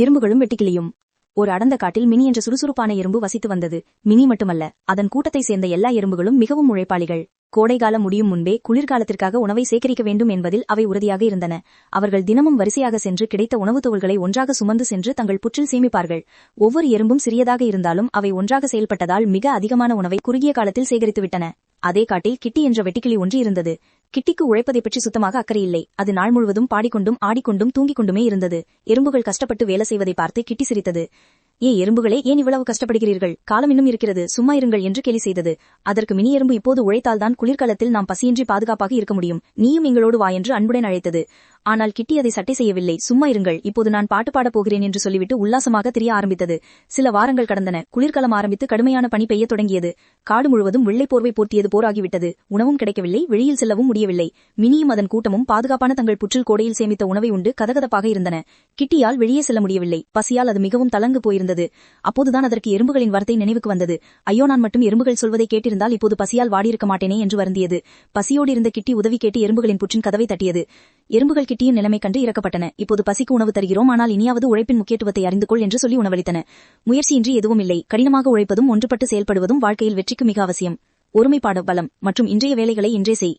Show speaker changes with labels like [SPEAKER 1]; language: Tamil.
[SPEAKER 1] எறும்புகளும் வெட்டுக்கிளியும். ஒரு அடந்த காட்டில் மினி என்ற சுறுசுறுப்பான எறும்பு வசித்து வந்தது. மினி மட்டுமல்ல அதன் கூட்டத்தை சேர்ந்த எல்லா எறும்புகளும் மிகவும் உழைப்பாளிகள். கோடைகாலம் முடியும் முன்பே குளிர்காலத்திற்காக உணவை சேகரிக்க வேண்டும் என்பதில் அவை உறுதியாக இருந்தன. அவர்கள் தினமும் வரிசையாக சென்று கிடைத்த உணவுத் தொழில்களை ஒன்றாக சுமந்து சென்று தங்கள் புற்றில் சேமிப்பார்கள். ஒவ்வொரு எறும்பும் சிறியதாக இருந்தாலும் அவை ஒன்றாக செயல்பட்டதால் மிக அதிகமான உணவை குறுகிய காலத்தில் சேகரித்துவிட்டன. அதே காட்டில் கிட்டி என்ற வெட்டிக்கிளி ஒன்று இருந்தது. கிட்டிக்கு உழைப்பதை பற்றி சுத்தமாக அக்கறை இல்லை. அது நாள் முழுவதும் பாடிக்கொண்டும் ஆடிக்கொண்டும் தூங்கிக் கொண்டுமே இருந்தது. எறும்புகள் கஷ்டப்பட்டு வேலை செய்வதை பார்த்து கிட்டி சிரித்தது. ஏ எறும்புகளே ஏன் இவ்வளவு கஷ்டப்படுகிறீர்கள்? காலம் இன்னும் இருக்கிறது. சும்மா இருங்கள் என்று கேலி செய்தது. அதற்கு மினி எறும்பு இப்போது உழைத்தால்தான் குளிர்காலத்தில் நாம் பசியின்றி பாதுகாப்பாக இருக்க முடியும். நீயும் எங்களோடு வா என்று அன்புடன் அழைத்தது. ஆனால் கிட்டி அதை சட்டை செய்யவில்லை. சும்மா இருங்கள். இப்போது நான் பாட்டு பாடப் போகிறேன் என்று சொல்லிவிட்டு உல்லாசமாக தெரிய ஆரம்பித்தது. சில வாரங்கள் கடந்தன. குளிர்காலம் ஆரம்பித்து கடுமையான பனி பெய்யத் தொடங்கியது. காடு முழுவதும் வெள்ளை போர்வை போர்த்தியது போராகிவிட்டது. உணவும் கிடைக்கவில்லை. வெளியில் செல்லவும் முடியவில்லை. மினியும் அதன் கூட்டமும் பாதுகாப்பான தங்கள் புற்றில் கோடையில் சேமித்த உணவை உண்டு. கதகதப்பாக இருந்தன. கிட்டியால் வெளியே செல்ல முடியவில்லை. பசியால் அது மிகவும் தளங்கு போயிருந்தது. கொண்டிருந்தது அப்போதுதான் அதற்கு எறும்புகளின் வார்த்தை நினைவுக்கு வந்தது. ஐயோ நான் மட்டும் எறும்புகள் சொல்வதை கேட்டிருந்தால் இப்போது பசியால் வாடியிருக்க மாட்டேனே என்று வருந்தியது. பசியோடு இருந்த கிட்டி உதவி கேட்டு எறும்புகளின் புற்றின் கதவை தட்டியது. எறும்புகள் கிட்டியின் நிலைமை கண்டு இறக்கப்பட்டன இப்போது பசிக்கு உணவு தருகிறோம் ஆனால் இனியாவது உழைப்பின் முக்கியத்துவத்தை அறிந்து கொள் என்று சொல்லி உணவளித்தன. முயற்சியின்றி எதுவும் இல்லை. கடினமாக உழைப்பதும் ஒன்றுபட்டு செயல்படுவதும் வாழ்க்கையில் வெற்றிக்கு மிக அவசியம். ஒருமைப்பாடு பலம் மற்றும் இன்றைய வேலைகளை இன்றே செய்.